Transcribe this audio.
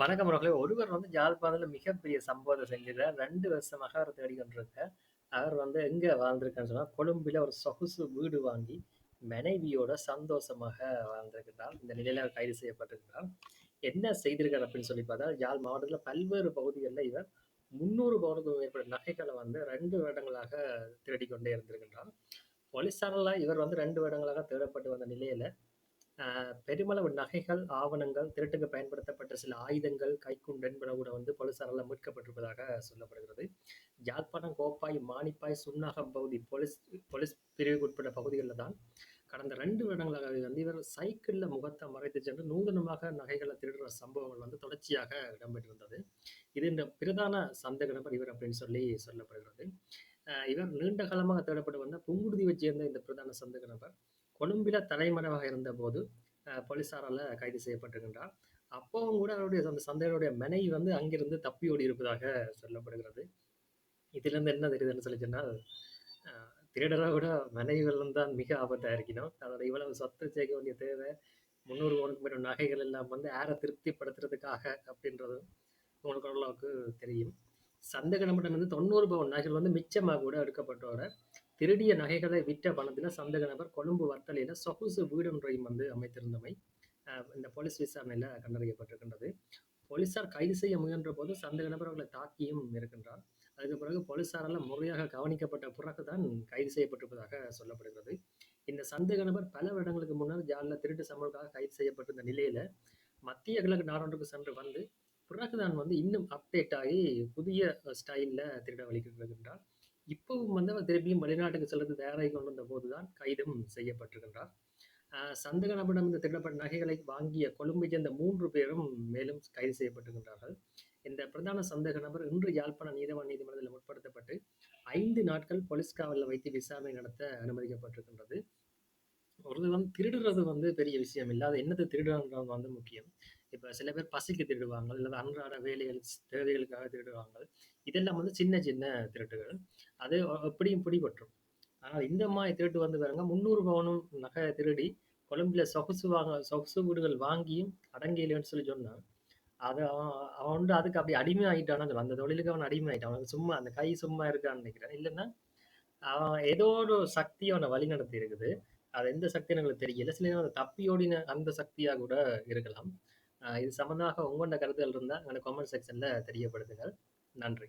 வணக்கம் அவர்களே. ஒருவர் வந்து யாழ்ப்பாணத்தில மிகப்பெரிய சம்பவத்தை செஞ்சிருக்கார். ரெண்டு வருஷமாக அவர் தேடிக் அவர் வந்து எங்கே வாழ்ந்திருக்கார்ன்னு சொன்னால் கொழும்பில் ஒரு சொகுசு வீடு வாங்கி, மனைவியோட சந்தோஷமாக வாழ்ந்திருக்கிறார். இந்த நிலையில் அவர் கைது செய்யப்பட்டிருக்கிறார். என்ன செய்திருக்கார் அப்படின்னு சொல்லி பார்த்தா, யாழ் மாவட்டத்தில் பல்வேறு பகுதிகளில் இவர் 300 பவுனுக்கும் மேற்பட்ட நகைகளை வந்து ரெண்டு வருடங்களாக தேடிக்கொண்டே கொண்டே இருந்திருக்கின்றார். போலீசாரால இவர் வந்து ரெண்டு வருடங்களாக தேடப்பட்டு வந்த நிலையில, பெருமளவு நகைகள், ஆவணங்கள், திருட்டுக்கு பயன்படுத்தப்பட்ட சில ஆயுதங்கள், கைக்குண்டு கூட வந்து போலீசாரால் மீட்கப்பட்டிருப்பதாக சொல்லப்படுகிறது. யாழ்ப்பாணம், கோப்பாய், மானிப்பாய், சுன்னாகம் பகுதி போலீஸ் போலீஸ் பிரிவுக்குட்பட்ட பகுதிகளில் தான் கடந்த ரெண்டு வருடங்களாக வந்து இவர் சைக்கிளில் முகத்தை மறைத்துச் சென்று நூதனமாக நகைகளை திருடுற சம்பவங்கள் வந்து தொடர்ச்சியாக இடம்பெற்றிருந்தது. இது இந்த பிரதான சந்தேக நபர் இவர் அப்படின்னு சொல்லி சொல்லப்படுகிறது. இவர் நீண்ட காலமாக தேடப்பட்டு வந்த புங்குடுதீவை சேர்ந்த இந்த பிரதான சந்தேக நபர், கொழும்பில தலைமறைவாக இருந்தபோது, போலீஸாரால் கைது செய்யப்பட்டிருக்கின்றார். அப்பவும் கூட அவருடைய அந்த சந்தேகனுடைய மனைவி வந்து அங்கிருந்து தப்பி ஓடி இருப்பதாக சொல்லப்படுகிறது. இதிலிருந்து என்ன தெரியுதுன்னு சொல்லி சொன்னால், கூட திருடர மனைவிகளும் தான் மிக ஆபத்தாக இருக்கணும். அதோட இவ்வளவு சொத்து சேர்க்க வேண்டிய தேவை, 300 பவுனுக்கு மேலும் நகைகள் எல்லாம் வந்து யார திருப்திப்படுத்துறதுக்காக அப்படின்றதும் உங்களுக்கு ஓரளவுக்கு தெரியும். சந்தேக நபரிடமிருந்து 90 பவுன் நகைகள் வந்து மிச்சமாக கூட எடுக்கப்பட்டோட, திருடிய நகைகளை விற்ற பணத்தில் சந்தக நபர் கொழும்பு வர்த்தலையில் சொகுசு வீடொன்றையும் வந்து அமைத்திருந்தமை, இந்த போலீஸ் விசாரணையில் கண்டறியப்பட்டிருக்கின்றது. போலீசார் கைது செய்ய முயன்றபோது சந்தேக நபர் அவர்களை தாக்கியும் இருக்கின்றார். அதுக்கு பிறகு போலீசாரால் முறையாக கவனிக்கப்பட்ட பிறகு தான் கைது செய்யப்பட்டிருப்பதாக சொல்லப்படுகிறது. இந்த சந்தேக நபர் பல வருடங்களுக்கு முன்னர் ஜாலில் திருட்டு சம்பவங்களுக்காக கைது செய்யப்பட்டிருந்த நிலையில, மத்திய கிழக்கு நாடொன்றுக்கு சென்று வந்து, பிறகுதான் வந்து இன்னும் அப்டேட் ஆகி புதிய ஸ்டைலில் திருட வழிகிட்டிருக்கின்றார். இப்பவும் வந்து அவர் திருப்பியும் வெளிநாட்டுக்கு செல்வது தயாராகிக் கொண்டு போது தான் கைதும் செய்யப்பட்டிருக்கின்றார். சந்தக நபரிடம் இந்த திருடப்பட்ட நகைகளை வாங்கிய கொழும்பை சேர்ந்த மூன்று பேரும் மேலும் கைது செய்யப்பட்டிருக்கின்றார்கள். இந்த பிரதான சந்தேக நபர் இன்று யாழ்ப்பாண நீதவான் நீதிமன்றத்தில் முற்படுத்தப்பட்டு, ஐந்து நாட்கள் போலீஸ் காவலில் வைத்து விசாரணை நடத்த அனுமதிக்கப்பட்டிருக்கின்றது. ஒரு திருடுறது வந்து பெரிய விஷயம் இல்லை அது என்னத்தை திருடுறான்றது வந்து முக்கியம். இப்போ சில பேர் பசிக்கு திருடுவாங்க, அல்லது அன்றாட வேலைகள் தேவைகளுக்காக திருடுவாங்க. இதெல்லாம் வந்து சின்ன சின்ன திருட்டுகள். அது எப்படியும் பிடிபட்டுரும். ஆனா இந்த மாதிரி திருட்டு வந்து பாருங்க 300 பவுனும் நகை திருடி, கொழும்புல சொகுசு வாங்க சொகுசு வீடுகள் வாங்கியும் அடங்கியிலன்னு சொல்லி சொன்னான் அது அவன் அவன் வந்து அதுக்கு அப்படி அடிமை ஆயிட்டான்னு அந்த தொழிலுக்கு அவன் அடிமை ஆயிட்டான். அவனுக்கு சும்மா அந்த கை சும்மா இருக்கான்னு நினைக்கிறேன். இல்லன்னா, அவன் ஏதோ ஒரு சக்தி அவன வழிநடத்தி இருக்குது. அது எந்த சக்தின்னு எங்களுக்கு தெரியல. சில நேரம் தப்பி ஓடின அந்த சக்தியாக கூட இருக்கலாம். இது சம்மந்தமாக உங்களோட கருத்துகள் இருந்தால் எனக்கு கமெண்ட் செக்ஷனில் தெரியப்படுத்துங்கள். நன்றி.